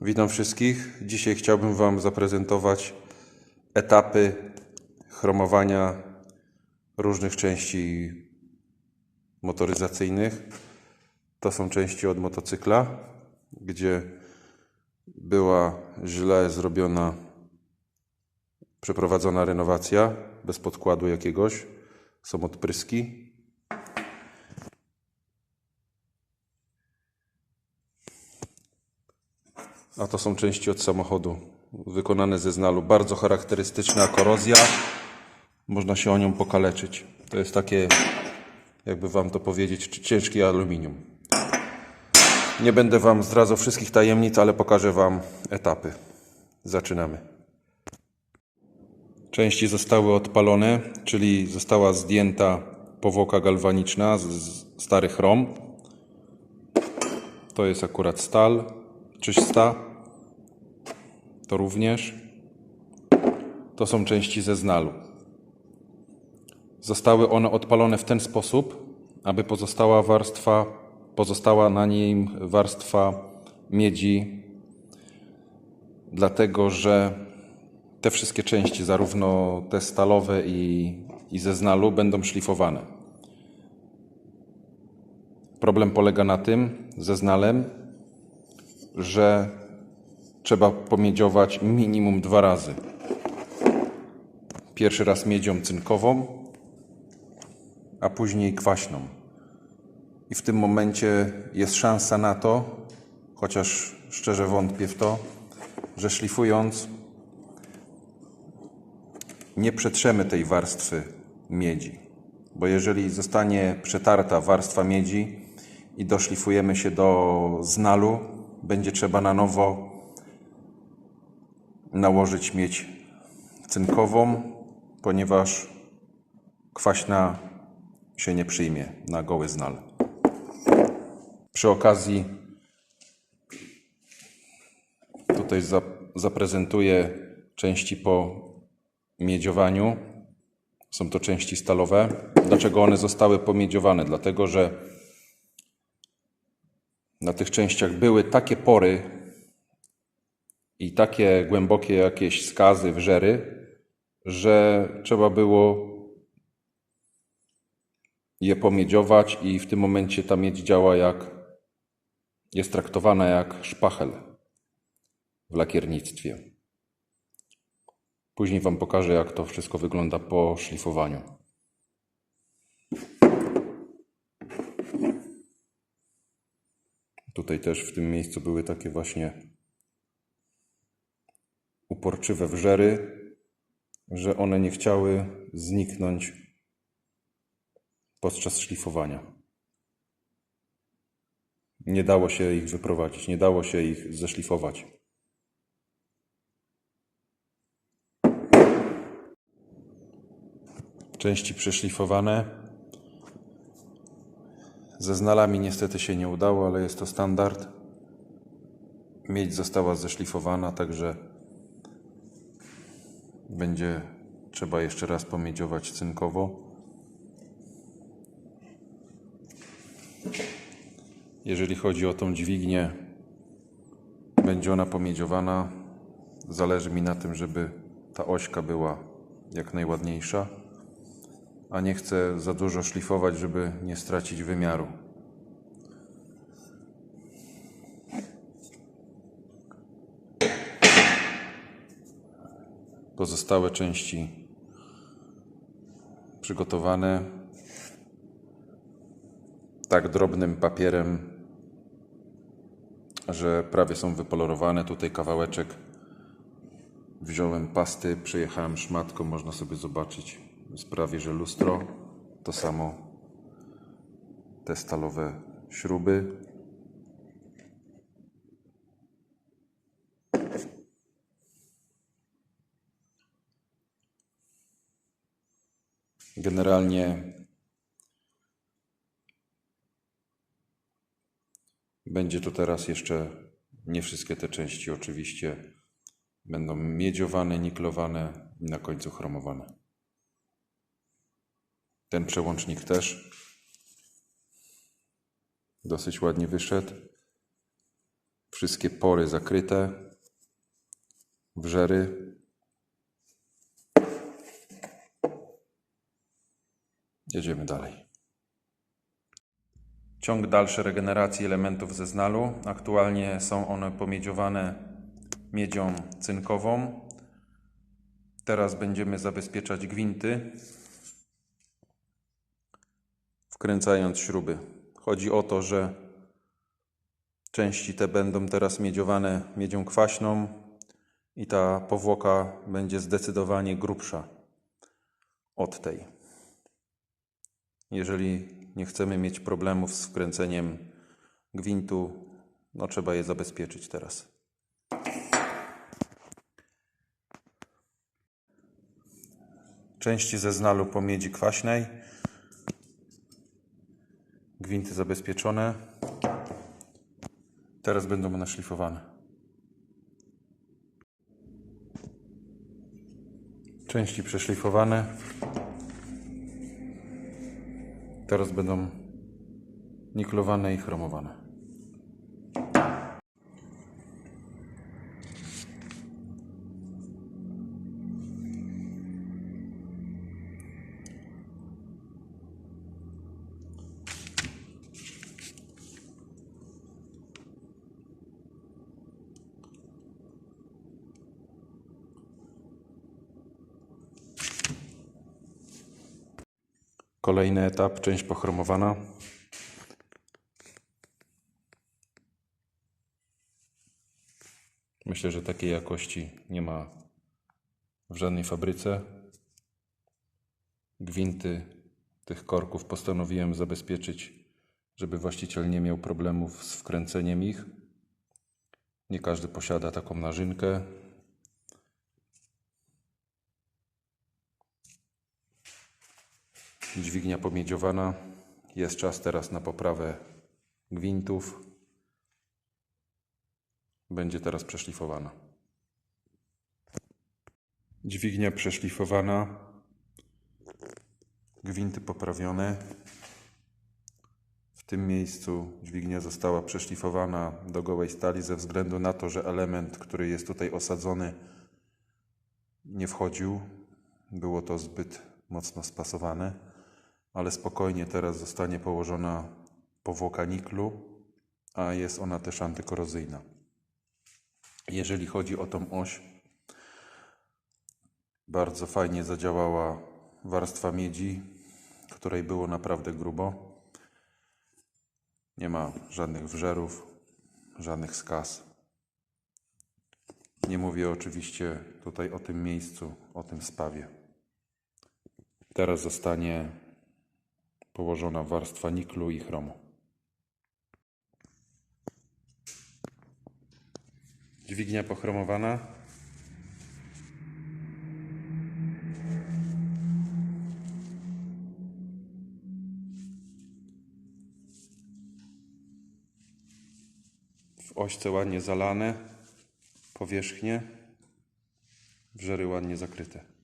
Witam wszystkich. Dzisiaj chciałbym Wam zaprezentować etapy chromowania różnych części motoryzacyjnych. To są części od motocykla, gdzie była źle zrobiona, przeprowadzona renowacja bez podkładu jakiegoś. Są odpryski. A to są części od samochodu, wykonane ze znalu. Bardzo charakterystyczna korozja. Można się o nią pokaleczyć. To jest takie, jakby Wam to powiedzieć, c- ciężki aluminium. Nie będę Wam zdradzał wszystkich tajemnic, ale pokażę Wam etapy. Zaczynamy. Części zostały odpalone, czyli została zdjęta powłoka galwaniczna, z- z stary chrom. To jest akurat stal czysta. To również. To są części ze znalu. Zostały one odpalone w ten sposób, aby pozostała warstwa, pozostała na nim warstwa miedzi, dlatego że te wszystkie części, zarówno te stalowe i, i ze znalu, będą szlifowane. Problem polega na tym, ze znalem, że trzeba pomiedziować minimum dwa razy. Pierwszy raz miedzią cynkową, a później kwaśną. I w tym momencie jest szansa na to, chociaż szczerze wątpię w to, że szlifując nie przetrzemy tej warstwy miedzi. Bo jeżeli zostanie przetarta warstwa miedzi i doszlifujemy się do znalu, będzie trzeba na nowo nałożyć miedź cynkową, ponieważ kwaśna się nie przyjmie na goły znal. Przy okazji tutaj za- zaprezentuję części po miedziowaniu. Są to części stalowe. Dlaczego one zostały pomiedziowane? Dlatego, że na tych częściach były takie pory i takie głębokie jakieś skazy, wżery, że trzeba było je pomiedziować i w tym momencie ta miedź działa jak, jest traktowana jak szpachel w lakiernictwie. Później Wam pokażę, jak to wszystko wygląda po szlifowaniu. Tutaj też w tym miejscu były takie właśnie uporczywe wżery, że one nie chciały zniknąć podczas szlifowania. Nie dało się ich wyprowadzić, nie dało się ich zeszlifować. Części przeszlifowane. Ze znalami niestety się nie udało, ale jest to standard. Miedź została zeszlifowana, także będzie trzeba jeszcze raz pomiedziować cynkowo. Jeżeli chodzi o tą dźwignię, będzie ona pomiedziowana. Zależy mi na tym, żeby ta ośka była jak najładniejsza, a nie chcę za dużo szlifować, żeby nie stracić wymiaru. Pozostałe części przygotowane tak drobnym papierem, że prawie są wypolerowane. Tutaj kawałeczek wziąłem pasty, przejechałem szmatką, można sobie zobaczyć. Jest prawie, że lustro. To samo te stalowe śruby. Generalnie Będzie to teraz jeszcze, nie wszystkie te części oczywiście będą miedziowane, niklowane i na końcu chromowane. Ten przełącznik też dosyć ładnie wyszedł. Wszystkie pory zakryte. Wrzery. Jedziemy dalej. Ciąg dalszy regeneracji elementów ze znalu. Aktualnie są one pomiedziowane miedzią cynkową. Teraz będziemy zabezpieczać gwinty, wkręcając śruby. Chodzi o to, że części te będą teraz miedziowane miedzią kwaśną i ta powłoka będzie zdecydowanie grubsza od tej. Jeżeli nie chcemy mieć problemów z wkręceniem gwintu, no trzeba je zabezpieczyć teraz. Części ze znalu po miedzi kwaśnej. Gwinty zabezpieczone. Teraz będą one szlifowane. Części przeszlifowane. Teraz będą niklowane i chromowane. Kolejny etap, część pochromowana. Myślę, że takiej jakości nie ma w żadnej fabryce. Gwinty tych korków postanowiłem zabezpieczyć, żeby właściciel nie miał problemów z wkręceniem ich. Nie każdy posiada taką narzynkę. Dźwignia pomiedziowana. Jest czas teraz na poprawę gwintów. Będzie teraz przeszlifowana. Dźwignia przeszlifowana. Gwinty poprawione. W tym miejscu dźwignia została przeszlifowana do gołej stali ze względu na to, że element, który jest tutaj osadzony, nie wchodził. Było to zbyt mocno spasowane, ale spokojnie teraz zostanie położona powłoka niklu, a jest ona też antykorozyjna. Jeżeli chodzi o tą oś, bardzo fajnie zadziałała warstwa miedzi, której było naprawdę grubo. Nie ma żadnych wżerów, żadnych skaz. Nie mówię oczywiście tutaj o tym miejscu, o tym spawie. Teraz zostanie położona warstwa niklu i chromu. Dźwignia pochromowana. W ośce ładnie zalane, powierzchnie, wżery ładnie zakryte.